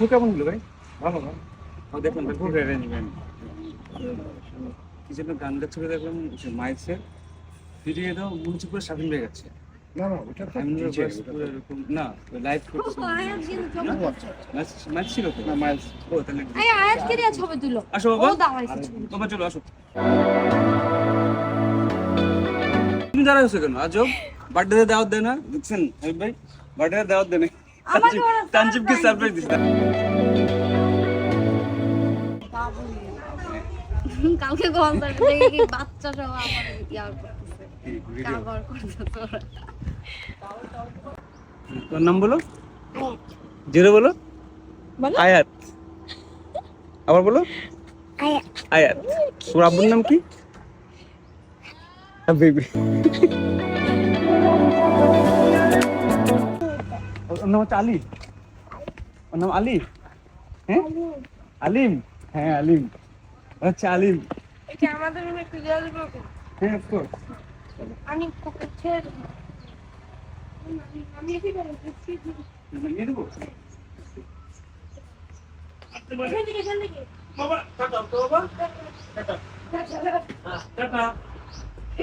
তো কেমন হলো ভাই ভালো ভালো দেখুন ভাই ফুড অ্যারেঞ্জমেন্ট কি গান গাচ্ছে দেখলাম মাইসের ফিরিয়ে দাও মনে হচ্ছে পুরো স্বাধীন হয়ে গেছে। না না ওটা এরকম না লাইভ। ম্যাচ ছিল তো। না মাইলস ও তাহলে এই আয়াতকে দিয়ে ছবি তুলো। আসো বাবা। দাঁড়াইছে বাবা চলো আসো। তুমি দাঁড়া হয়েছো কেন? আজব বার্থডে দাওয়াত দেয় না? দেখছেন হাবিব ভাই? বার্থডে দাওয়াত দেয় না। তানজিবকে সারপ্রাইজ দিছে কালকে দেখে বাচ্চা সব আমার ইয়ার করতেছে। কাভার করতেছে ওরা। তোর নাম বলো? জিরো বলো? বলো। আয়াত। আবার বলো? আয়াত। তোর আব্বুর নাম কি? বেবি। ওর নাম হচ্ছে আলী ওর নাম আলী হ্যাঁ? আলিম। হ্যাঁ আলিম। আচ্ছা আলিম। এটা আমাদের রুমে একটু দেওয়া যাবে ওকে? হ্যাঁ অফকোর্স আমি ওকে ছেড়ে আমি এসে গেলাম, নিয়ে দেবো? এখান থেকে, বাবা টাটা। টাটা। টাটা।